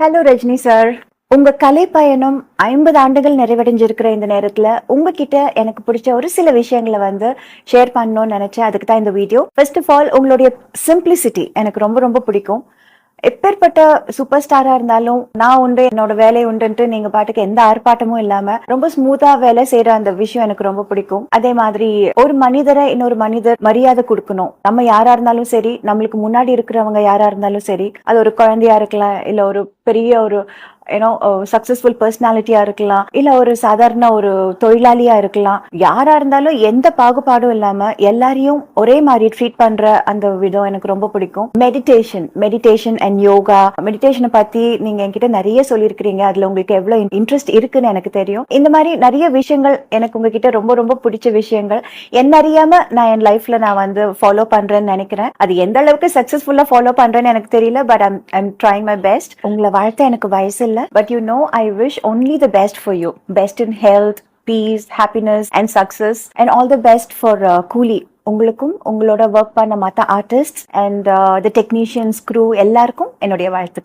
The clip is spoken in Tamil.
ஹலோ ரஜினி சார் உங்க கலை பயணம் ஐம்பது ஆண்டுகள் நிறைவடைஞ்சிருக்கிற இந்த நேரத்துல உங்ககிட்ட எனக்கு பிடிச்ச ஒரு சில விஷயங்களை வந்து ஷேர் பண்ணணும்னு நினைச்சேன். அதுக்கு தான் இந்த வீடியோ ஃபர்ஸ்ட் ஆஃப் ஆல் உங்களுடைய சிம்பிளிசிட்டி எனக்கு ரொம்ப ரொம்ப பிடிக்கும். எப்பேற்பட்ட சூப்பர் ஸ்டாரா இருந்தாலும் நான் உண்டு என்னோட வேலை உண்டுன்ட்டு நீங்க பாட்டுக்கு எந்த ஆர்ப்பாட்டமும் இல்லாம ரொம்ப ஸ்மூத்தா வேலை செய்யற அந்த விஷயம் எனக்கு ரொம்ப பிடிக்கும். அதே மாதிரி ஒரு மனிதரை இன்னொரு மனிதர் மரியாதை கொடுக்கணும். நம்ம யாரா இருந்தாலும் சரி நம்மளுக்கு முன்னாடி இருக்கிறவங்க யாரா இருந்தாலும் சரி அது ஒரு குழந்தையா இருக்கலாம் இல்ல ஒரு பெரிய ஒரு ஏன்னோ சக்சஸ்ஃபுல் பர்சனாலிட்டியா இருக்கலாம். இல்ல ஒரு சாதாரண ஒரு தொழிலாளியா இருக்கலாம். யாரா இருந்தாலும் எந்த பாகுபாடும் இல்லாம எல்லாரையும் ஒரே மாதிரி ட்ரீட் பண்ற அந்த விதம் எனக்கு ரொம்ப பிடிக்கும். மெடிடேஷன் மெடிடேஷன் அண்ட் யோகா மெடிடேஷனை பத்தி நீங்க என்கிட்ட நிறைய சொல்லியிருக்கிறீங்க. அதுல உங்களுக்கு எவ்வளவு இன்ட்ரெஸ்ட் இருக்குன்னு எனக்கு தெரியும். இந்த மாதிரி நிறைய விஷயங்கள் எனக்கு உங்ககிட்ட ரொம்ப ரொம்ப பிடிச்ச விஷயங்கள். என்ன அறியாம நான் என் லைஃப்ல நான் வந்து ஃபாலோ பண்றேன்னு நினைக்கிறேன். அது எந்த அளவுக்கு சக்சஸ்ஃபுல்லா ஃபாலோ பண்றேன்னு எனக்கு தெரியல but I'm I'm trying my best உங்களை வாழ்த்த எனக்கு வயசு இல்ல but you know I wish only the best for you best in health peace happiness and success and all the best for Coolie உங்களுக்கும் உங்களோட ஒர்க் பண்ண மற்ற artist and the technicians crew எல்லாருக்கும் என்னுடைய வாழ்த்துக்கள்.